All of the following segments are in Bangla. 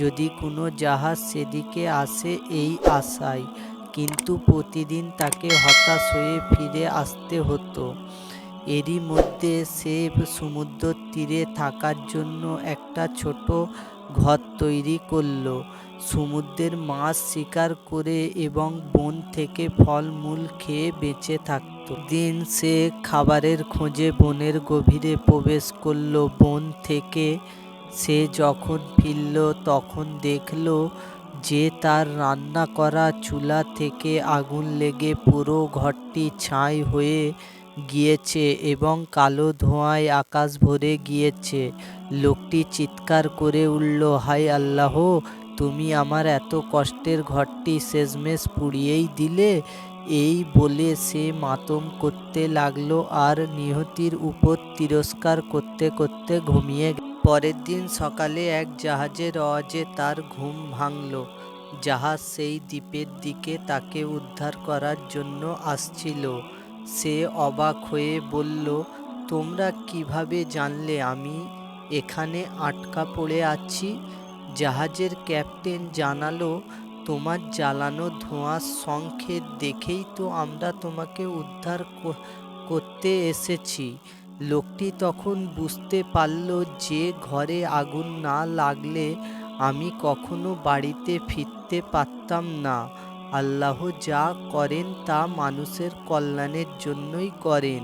যদি কোনো জাহাজ সেদিকে আসে এই আশায়, কিন্তু প্রতিদিন তাকে হতাশ হয়ে ফিরে আসতে হতো। এরই মধ্যে সে সমুদ্র তীরে থাকার জন্য একটা ছোট ঘর তৈরি করল। সমুদ্রের মাছ শিকার করে এবং বন থেকে ফলমূল খেয়ে বেঁচে থাকত। দিন সে খাবারের খোঁজে বনের গভীরে প্রবেশ করল। বন থেকে সে যখন ফিরল, তখন দেখল যে তার রান্না করা চুলা থেকে আগুন লেগে পুরো ঘরটি ছাই হয়ে গিয়েছে এবং কালো ধোঁয়ায় আকাশ ভরে গিয়েছে। লোকটি চিৎকার করে উঠল হাই আল্লাহ, তুমি আমার এত কষ্টের ঘরটি শেষমেশ পুড়িয়েই দিলে? এই বলে সে মাতম করতে লাগল আর নিহতির উপর তিরস্কার করতে করতে ঘুমিয়ে পরের দিন সকালে এক জাহাজের আওয়াজে তার ঘুম ভাঙল। জাহাজ সেই দ্বীপের দিকে তাকে উদ্ধার করার জন্য আসছিল। সে অবাক হয়ে বলল, তোমরা কীভাবে জানলে আমি এখানে আটকা পড়ে আছি? জাহাজের ক্যাপ্টেন জানালো, তোমার জ্বালানো ধোঁয়ার সংক্ষেপ দেখেই তো আমরা তোমাকে উদ্ধার করতে এসেছি। লোকটি তখন বুঝতে পারল যে ঘরে আগুন না লাগলে আমি কখনো বাড়িতে ফিরতে পারতাম না। আল্লাহ যা করেন তা মানুষের কল্যাণের জন্যই করেন,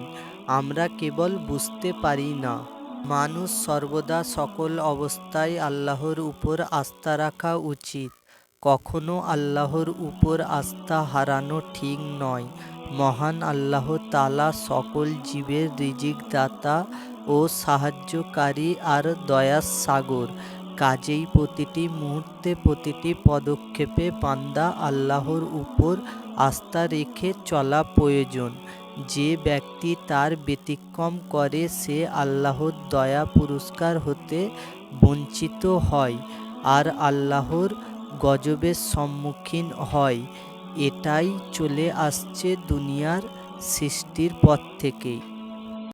আমরা কেবল বুঝতে পারি না। মানুষ সর্বদা সকল অবস্থায় আল্লাহর উপর আস্থা রাখা উচিত। কখনো আল্লাহর উপর আস্থা হারানো ঠিক নয়। মহান আল্লাহ তালা সকল জীবের রিজিক দাতা ও সাহায্যকারী আর দয়া সাগর। কাজেই প্রতিটি মুহূর্তে প্রতিটি পদক্ষেপে বান্দা আল্লাহর উপর আস্থা রেখে চলা প্রয়োজন। যে ব্যক্তি তার ব্যতিক্রম করে সে আল্লাহর দয়া পুরস্কার হতে বঞ্চিত হয়। আর আল্লাহর গজবের সম্মুখীন হয়। এটাই চলে আসছে দুনিয়ার সৃষ্টির পর থেকেই